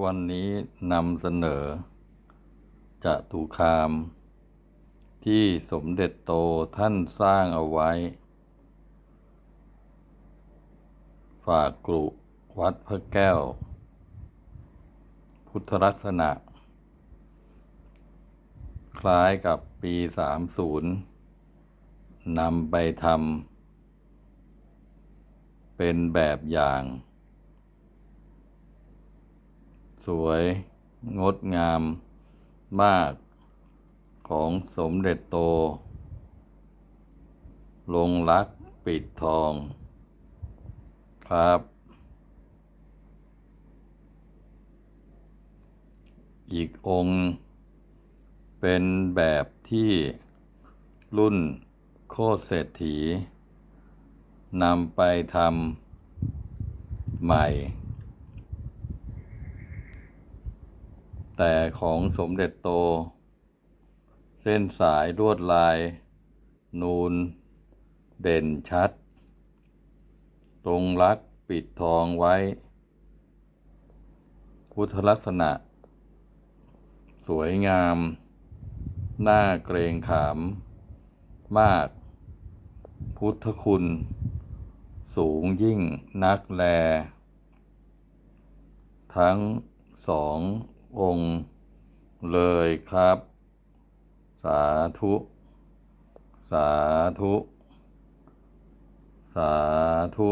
วันนี้นำเสนอจะตุคาม ที่สมเด็จโตท่านสร้างเอาไว้ ฝากกรุวัดพระแก้ว พุทธลักษณะ คล้ายกับปี 30นำไปทำเป็นแบบอย่าง สวย งดงามมากของสมเด็จโต ลงรักปิดทอง ครับ อีกองค์ เป็นแบบที่รุ่นโคตรเศรษฐีนำไปทำใหม่ แต่ของสมเด็จโต เส้นสายลวดลาย นูน เด่นชัด ตรงลักปิดทองไว้ พุทธลักษณะ สวยงามน่าเกรงขาม มาก พุทธคุณ สูงยิ่งนักแล ทั้งสอง องค์เลยครับ สาธุ สาธุ สาธุ